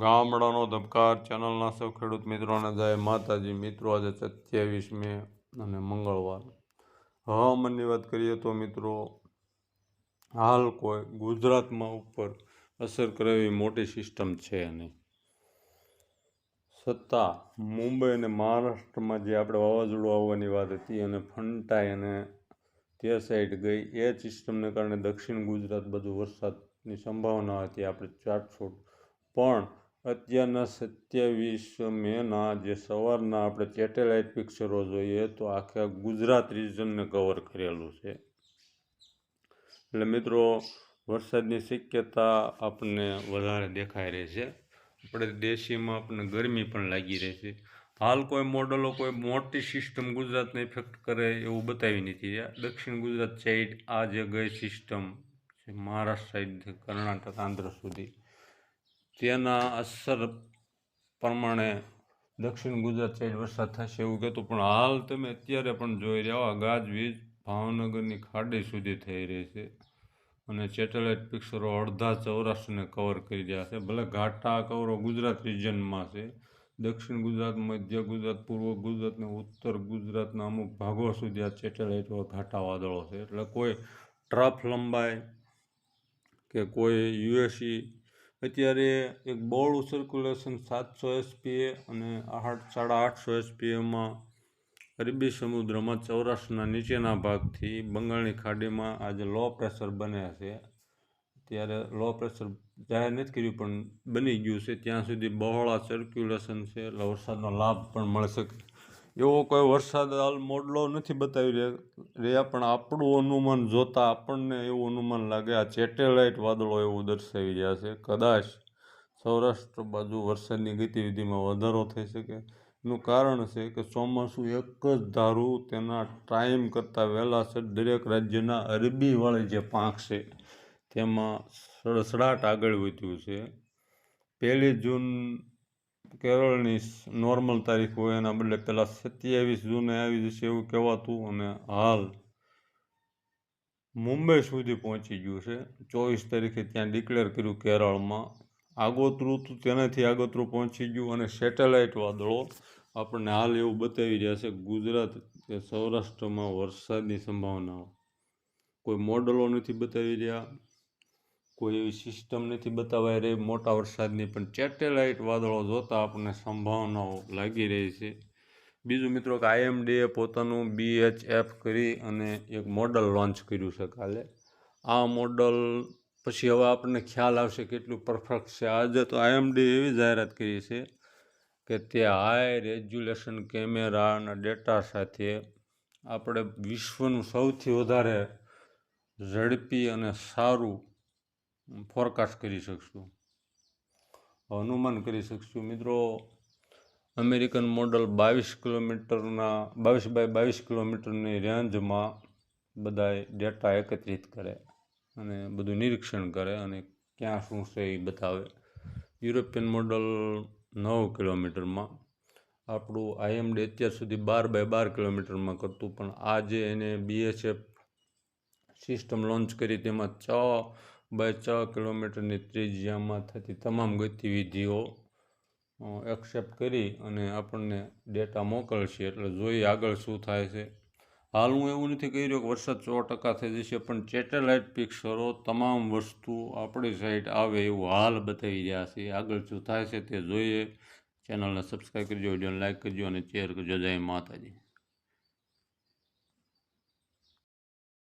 ગામડાનો ધબકાર, ચેનલના સૌ ખેડૂત મિત્રોને જય માતાજી. મિત્રો, આજે સત્યાવીસ મે અને મંગળવાર. હવામાનની વાત કરીએ તો મિત્રો, હાલ કોઈ ગુજરાતમાં ઉપર અસર કરે એવી મોટી સિસ્ટમ છે નહીં. છતાં મુંબઈ અને મહારાષ્ટ્રમાં જે આપણે વાવાઝોડું આવવાની વાત હતી અને ફંટાઈ અને તે સાઈડ ગઈ, એ સિસ્ટમને કારણે દક્ષિણ ગુજરાત બધું વરસાદની સંભાવના હતી. આપણે ચારસો પણ અત્યારના સત્યાવીસ મેના જે સવારના આપણે સેટેલાઇટ પિક્ચરો જોઈએ તો આખા ગુજરાત રિજનને કવર કરેલું છે. એટલે મિત્રો, વરસાદની શક્યતા આપણને વધારે દેખાઈ રહી છે. આપણે દેશીમાં આપણને ગરમી પણ લાગી રહી છે. હાલ કોઈ મોડલો કોઈ મોટી સિસ્ટમ ગુજરાતને ઇફેક્ટ કરે એવું બતાવી નથી દક્ષિણ ગુજરાત સાઈડ આ જે ગઈ સિસ્ટમ છે, મહારાષ્ટ્ર સાઈડ કર્ણાટક, આંધ્ર સુધી. તેના અસર પ્રમાણે દક્ષિણ ગુજરાત સાઈડ વરસાદ થશે એવું કહેતું, પણ હાલ તમે અત્યારે પણ જોઈ રહ્યા હો ગાજવીજ ભાવનગરની ખાડી સુધી થઈ રહી છે અને સેટેલાઇટ પિક્ચરો અડધા ચૌરાષ્ટ્રને કવર કરી રહ્યા છે. ભલે ઘાટા કવરો ગુજરાત રિજનમાં છે, દક્ષિણ ગુજરાત, મધ્ય ગુજરાત, પૂર્વ ગુજરાત ને ઉત્તર ગુજરાતના અમુક ભાગો સુધી આ સેટેલાઇટ ઘાટા વાદળો છે. એટલે કોઈ ટ્રફ લંબાઈ કે કોઈ યુએસી અત્યારે એક બોર્ડ સર્ક્યુલેશન સાતસો એસપીએ અને આઠ, સાડા આઠસો એસપીએમાં અરબી સમુદ્રમાં સૌરાષ્ટ્રના નીચેના ભાગથી બંગાળની ખાડીમાં આજે લો પ્રેશર બન્યા છે. ત્યારે લો પ્રેશર જાહેર નથી કર્યું, પણ બની ગયું છે. ત્યાં સુધી બહોળા સર્ક્યુલેશન છે. એટલે વરસાદનો લાભ પણ મળી શકે. એવો કોઈ વરસાદ હાલ મોડલો નથી બતાવી રહ્યા પણ આપણું અનુમાન જોતાં આપણને એવું અનુમાન લાગે, આ સેટેલાઇટ વાદળો એવું દર્શાવી રહ્યા છે. કદાચ સૌરાષ્ટ્ર બાજુ વરસાદની ગતિવિધિમાં વધારો થઈ શકે. એનું કારણ છે કે ચોમાસું એક જ ધારું તેના ટાઈમ કરતાં વહેલા છે. દરેક રાજ્યના અરબીવાળી જે પાંખ છે, તેમાં સડસડાટ આગળ વધ્યું છે. પહેલી જૂન કેરળની નોર્મલ તારીખ હોય એના બદલે પહેલાં સત્યાવીસ જૂને આવી જશે એવું કહેવાતું અને હાલ મુંબઈ સુધી પહોંચી ગયું છે. ચોવીસ તારીખે ત્યાં ડિક્લેર કર્યું કેરળમાં. આગોતરું તો તેનાથી આગોતરું પહોંચી ગયું અને સેટેલાઇટ વાદળો આપણને હાલ એવું બતાવી રહ્યા છે. ગુજરાત કે સૌરાષ્ટ્રમાં વરસાદની સંભાવનાઓ. કોઈ મોડલો નથી બતાવી રહ્યા. કોઈ એવી સિસ્ટમ નથી બતાવાઈ રહી. મોટા વરસાદની પણ સેટેલાઇટ વાદળો જોતાં આપણને સંભાવનાઓ લાગી રહી છે. બીજું મિત્રો કે આઈએમડીએ પોતાનું બીએચએફ કરી અને એક મોડલ લોન્ચ કર્યું છે કાલે. આ મોડલ પછી હવે આપણને ખ્યાલ આવશે કેટલું પરફેક્ટ છે. આજે તો આઈએમડી એવી જાહેરાત કરી છે કે તે હાઈ રેઝ્યુલેશન કેમેરાના ડેટા સાથે આપણે વિશ્વનું સૌથી વધારે ઝડપી અને સારું ફોરકાસ્ટ કરી શકશું. અનુમાન કરી શકશું. મિત્રો, અમેરિકન મોડલ બાવીસ કિલોમીટરના, બાવીસ બાય બાવીસ કિલોમીટરની રેન્જમાં બધાએ ડેટા એકત્રિત કરે અને બધું નિરીક્ષણ કરે અને ક્યાં શું છે એ બતાવે. યુરોપિયન મોડલ નવ કિલોમીટરમાં. આપણું આઈએમડી અત્યાર સુધી બાર બાય બાર કિલોમીટરમાં કરતું, પણ આજે એને બીએસએફ સિસ્ટમ લોન્ચ કરી, તેમાં છ બાય છ કિલોમીટરની ત્રિજ્યામાં થતી તમામ ગતિવિધિઓ એક્સેપ્ટ કરી અને આપણને ડેટા મોકલશે. એટલે જોઈએ આગળ શું થાય છે. હાલ હું એવું નથી કહી રહ્યો કે વરસાદ સો ટકા થઈ જશે, પણ સેટેલાઇટ પિક્ચરો તમામ વસ્તુ આપણી સાઈડ આવે એવું હાલ બતાવી રહ્યા છે. આગળ શું થાય છે તે જોઈએ. ચેનલને સબસ્ક્રાઈબ કરજો વિડીયોને લાઇક કરજો અને શેર કરજો. જય માતાજી.